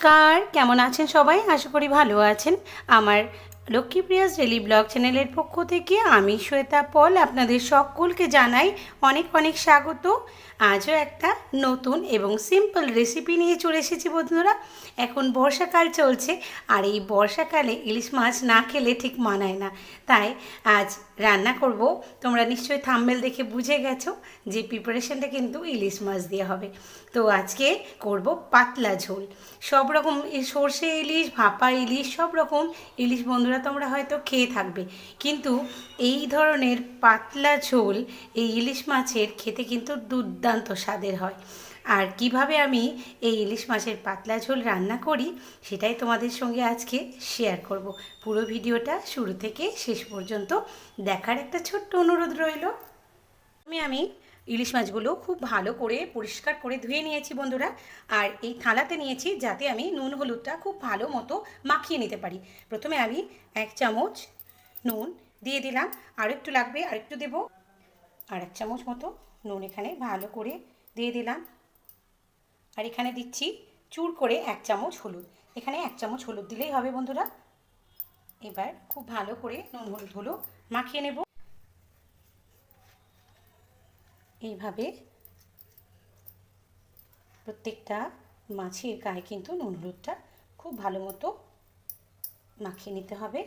নমস্কার, কেমন আছেন সবাই? আশা করি ভালো আছেন। আমার লক্ষ্মীপ্রিয়াস ডেলি ব্লগ চ্যানেলের পক্ষ থেকে আমি শ্বেতা পল আপনাদের সকলকে জানাই অনেক অনেক স্বাগত। আজও একটা নতুন এবং সিম্পল রেসিপি নিয়ে চলে এসেছি বন্ধুরা। এখন বর্ষাকাল চলছে, আর এই বর্ষাকালে ইলিশ মাছ না খেলে ঠিক মানায় না। তাই আজ রান্না করব। তোমরা নিশ্চয়ই থাম্বেল দেখে বুঝে গেছো যে প্রিপারেশনটা কিন্তু ইলিশ মাছ দিয়ে হবে। তো আজকে করব পাতলা ঝোল। সব রকম সর্ষে ইলিশ, ভাপা ইলিশ, সব রকম ইলিশ বন্ধুরা তোমরা হয়তো খেয়ে থাকবে। কিন্তু এই ধরনের পাতলা ঝোল এই ইলিশ মাছের খেতে কিন্তু দুর্দান্ত স্বাদের হয়। আর কীভাবে আমি এই ইলিশ মাছের পাতলা ঝোল রান্না করি সেটাই তোমাদের সঙ্গে আজকে শেয়ার করব। পুরো ভিডিওটা শুরু থেকে শেষ পর্যন্ত দেখার একটা ছোট্ট অনুরোধ রইল। আমি আমি ইলিশ মাছগুলো খুব ভালো করে পরিষ্কার করে ধুয়ে নিয়েছি বন্ধুরা, আর এই থালাতে নিয়েছি যাতে আমি নুন, হলুদটা খুব ভালো মতো মাখিয়ে নিতে পারি। প্রথমে আমি এক চামচ নুন দিয়ে দিলাম, আর একটু লাগবে, আর একটু দেবো। আর এক চামচ মতো নুন এখানে ভালো করে দিয়ে দিলাম। আর এখানে দিচ্ছি চুর করে এক চামচ হলুদ। এখানে এক চামচ হলুদ দিলেই হবে বন্ধুরা। এবার খুব ভালো করে নুন হলুদগুলো মাখিয়ে নেব। এইভাবে প্রত্যেকটা মাছের গায়ে কিন্তু নুন হলুদটা খুব ভালো মতো মাখিয়ে নিতে হবে।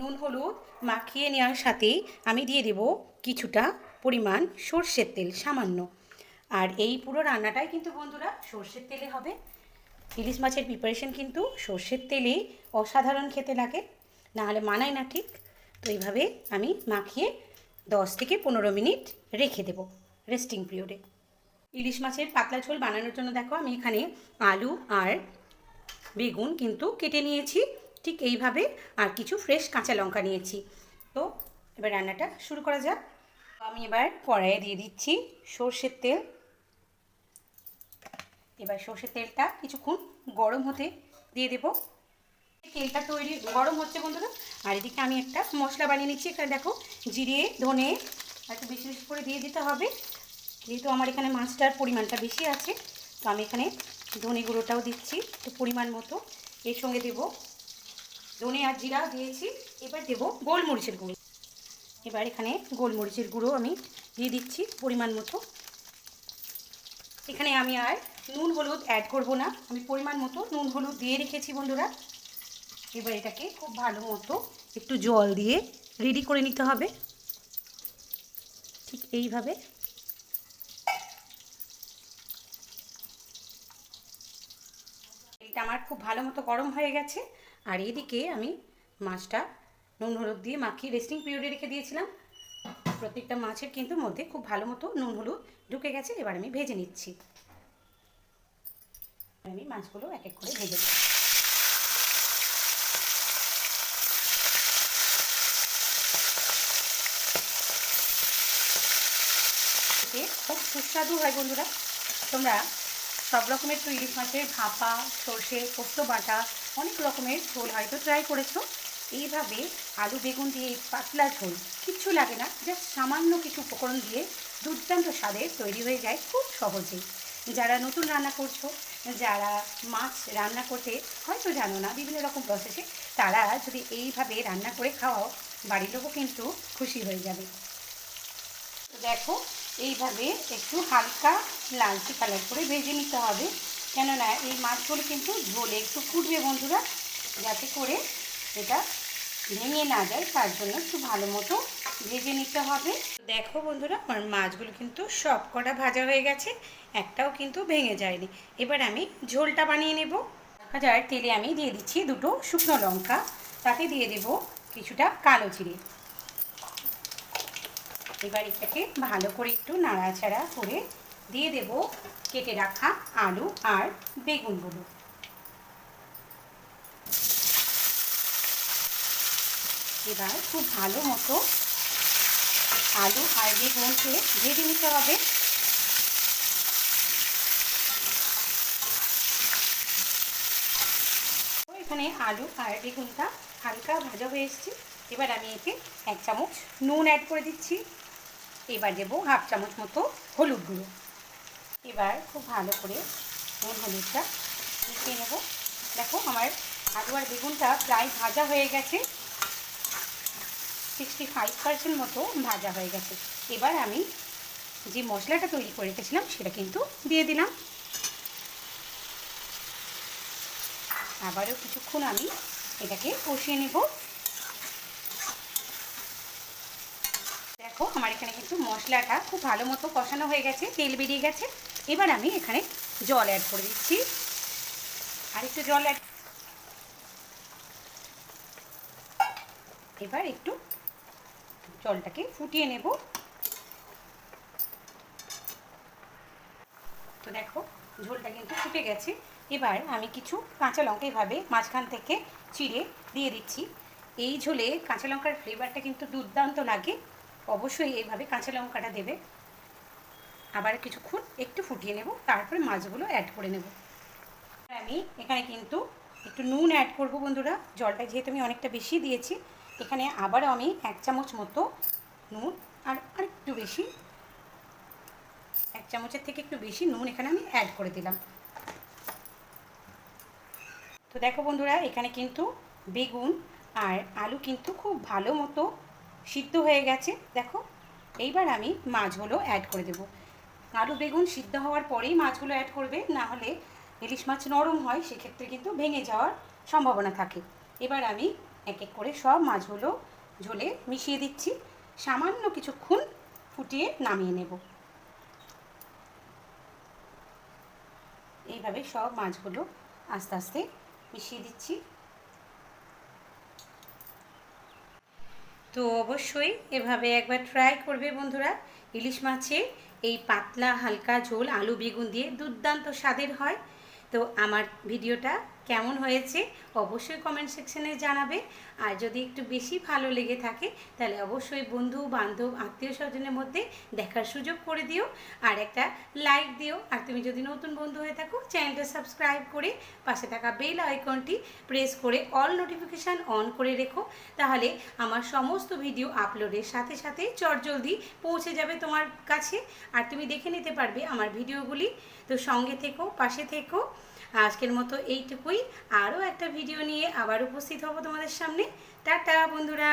নুন হলুদ মাখিয়ে নেওয়ার সাথে আমি দিয়ে দেব কিছুটা পরিমাণ সর্ষের তেল সামান্য। আর এই পুরো রান্নাটাই কিন্তু বন্ধুরা সর্ষের তেলে হবে। ইলিশ মাছের প্রিপারেশন কিন্তু সর্ষের তেলেই অসাধারণ খেতে লাগে। নাহলে মানায় না ঠিক। তো এইভাবে আমি মাখিয়ে দশ থেকে পনেরো মিনিট রেখে দেব রেস্টিং পিরিয়ডে ইলিশ মাছের পাতলা ঝোল বানানোর জন্য দেখো আমি এখানে আলু আর বেগুন কিন্তু কেটে নিয়েছি। ঠিক এইভাবে আর কিছু ফ্রেশ কাঁচা লঙ্কা নিয়েছি। তো এবার রান্নাটা শুরু করা যাক। আমি এবার কড়াইয়ে দিয়ে দিচ্ছি সর্ষের তেল। এবার সর্ষের তেলটা কিছুক্ষণ গরম হতে দিয়ে দেব। তেলটা তৈরি গরম হচ্ছে বন্ধুরা। আর এদিকে আমি একটা মশলা বানিয়ে নিচ্ছি। এখানে দেখো জিরে, ধনে একটু বেশি বেশি করে দিয়ে দিতে হবে। যেহেতু আমার এখানে মাছটার পরিমাণটা বেশি আছে, তো আমি এখানে ধনে গুঁড়োটাও দিচ্ছি তো পরিমাণ মতো। এর সঙ্গে দেব ধনে আর জিরা দিয়েছি। এবার দেব গোলমরিচের গুঁড়ো। এবার এখানে গোলমরিচের গুঁড়ো আমি দিয়ে দিচ্ছি পরিমাণ মতো। এখানে আমি আর নুন, হলুদ অ্যাড করব না। আমি পরিমাণ মতো নুন, হলুদ দিয়ে রেখেছি বন্ধুরা। এবার এটাকে খুব ভালো মতো একটু জল দিয়ে রেডি করে নিতে হবে। ঠিক এইভাবে। এটা আমার খুব ভালো মতো গরম হয়ে গেছে। আর এদিকে আমি মাছটা নুন, হলুদ দিয়ে মাখিয়ে রেস্টিং পিরিয়ডে রেখে দিয়েছিলাম। প্রত্যেকটা মাছের কিন্তু মধ্যে খুব ভালো মতো নুন, হলুদ ঢুকে গেছে, এবার আমি ভেজে নিচ্ছি। আমি মাছগুলো এক এক করে ভেজে নিচ্ছি। খুব সুস্বাদু হয় বন্ধুরা। তোমরা সব রকমের তো ইলিশ মাছের ভাপা, সর্ষে, পোস্ত বাটা, অনেক রকমের ঝোল হয়তো ট্রাই করেছ। এইভাবে আলু, বেগুন দিয়ে পাতলা ঝোল কিচ্ছু লাগে না। জাস্ট সামান্য কিছু উপকরণ দিয়ে দুর্দান্ত স্বাদের তৈরি হয়ে যায় খুব সহজেই যারা নতুন রান্না করছ, যারা মাছ রান্না করতে হয়তো জানো না, বিভিন্ন রকম প্রসেসে তারা যদি এইভাবে রান্না করে খাওয়াও, বাড়ির লোকও কিন্তু খুশি হয়ে যাবে। দেখো, এইভাবে একটু হালকা লালচে কালার করে ভেজে নিতে হবে। কেননা এই মাছগুলো কিন্তু ঝোলে একটু ফুটবে বন্ধুরা, যাতে করে এটা ভেঙে না যায়, তার জন্য একটু ভালো মতো ভেজে নিতে হবে। দেখো বন্ধুরা, আমার মাছগুলো কিন্তু সব কটা ভাজা হয়ে গেছে, একটাও কিন্তু ভেঙে যায়নি। এবার আমি ঝোলটা বানিয়ে নেব। হাজার তেলে আমি দিয়ে দিচ্ছি দুটো শুকনো লঙ্কা, তাতে দিয়ে দেব কিছুটা কালো জিরে। এবার এটাকে ভালো করে একটু নাড়াচাড়া করে দিয়ে দেব কেটে রাখা আলু আর বেগুনগুলো। এবার খুব ভালো মতো আলু আর বেগুনকে ভেজে নিতে হবে। এখানে আলু আর বেগুনটা হালকা ভাজা হয়ে এসছে। এবার আমি এতে এক চামচ নুন অ্যাড করে দিচ্ছি। এবার দেবো হাফ চামচ মতো হলুদ গুঁড়ো। এবার খুব ভালো করে নুন হলুদটা মিশিয়ে নেব। দেখো আমার আলু আর বেগুনটা প্রায় ভাজা হয়ে গেছে। সিক্সটি ফাইভ পার্সেন্ট মতো ভাজা হয়ে গেছে। এবার আমি যে মশলাটা তৈরি করে রেখেছিলাম সেটা কিন্তু দিয়ে দিলাম। আবারও কিছুক্ষণ আমি এটাকে কষিয়ে নেব। দেখো, আমার এখানে কিন্তু মশলাটা খুব ভালো মতো কষানো হয়ে গেছে, তেল বেরিয়ে গেছে। এবার আমি এখানে জল অ্যাড করে দিচ্ছি। আর একটু জল অ্যাড এবার একটু জলটাকে ফুটিয়ে নেব। তো দেখো, ঝোলটা কিন্তু ফুটে গেছে। এবার আমি কিছু কাঁচা লঙ্কা এভাবে মাঝখান থেকে চিড়ে দিয়ে দিচ্ছি। এই ঝোলে কাঁচা লঙ্কার ফ্লেভারটা কিন্তু দুর্দান্ত লাগে। অবশ্যই এইভাবে কাঁচা লঙ্কাটা দেবে। আবার কিছুক্ষণ একটু ফুটিয়ে নেব, তারপরে মাছগুলো অ্যাড করে নেব। আমি এখানে কিন্তু একটু নুন অ্যাড করব বন্ধুরা। জলটা যেহেতু আমি অনেকটা বেশি দিয়েছি এখানে আবারও আমি এক চামচ মতো নুন আর আরেকটু বেশি, এক চামচের থেকে একটু বেশি নুন এখানে আমি অ্যাড করে দিলাম। তো দেখো বন্ধুরা, এখানে কিন্তু বেগুন আর আলু কিন্তু খুব ভালো মতো সিদ্ধ হয়ে গেছে। দেখো, এইবার আমি মাছগুলো অ্যাড করে দেব। আলু, বেগুন সিদ্ধ হওয়ার পরেই মাছগুলো অ্যাড করবে, না হলে ইলিশ মাছ নরম হয়, সেক্ষেত্রে কিন্তু ভেঙে যাওয়ার সম্ভাবনা থাকে। এবার আমি এক এক করে সব মাছগুলো ঝোলে মিশিয়ে দিচ্ছি। সামান্য কিছুক্ষণ ফুটিয়ে নামিয়ে নেব। এইভাবে সব মাছগুলো আস্তে আস্তে মিশিয়ে দিচ্ছি। তো অবশ্যই এভাবে একবার ট্রাই করবে বন্ধুরা। ইলিশ মাছের এই পাতলা হালকা ঝোল আলু বেগুন দিয়ে দুর্দান্ত স্বাদের হয়। তো আমার ভিডিওটা কেমন হয়েছে, অবশ্যই কমেন্ট সেকশনে জানাবে। আর যদি একটু বেশি ভালো লেগে থাকে, তাহলে অবশ্যই বন্ধু, বান্ধব, আত্মীয় স্বজনের মধ্যে দেখার সুযোগ করে দিও। আর একটা লাইক দিও। আর তুমি যদি নতুন বন্ধু হয়ে থাকো চ্যানেলটা সাবস্ক্রাইব করে পাশে থাকা বেল আইকনটি প্রেস করে অল নোটিফিকেশান অন করে রেখো। তাহলে আমার সমস্ত ভিডিও আপলোডের সাথে সাথে চটজলদি পৌঁছে যাবে তোমার কাছে। আর তুমি দেখে নিতে পারবে আমার ভিডিওগুলি তো সঙ্গে থেকো, পাশে থেকো। আজকের মতো এইটুকুই। আরও একটা ভিডিও নিয়ে আবার উপস্থিত হব তোমাদের সামনে। টাটা বন্ধুরা।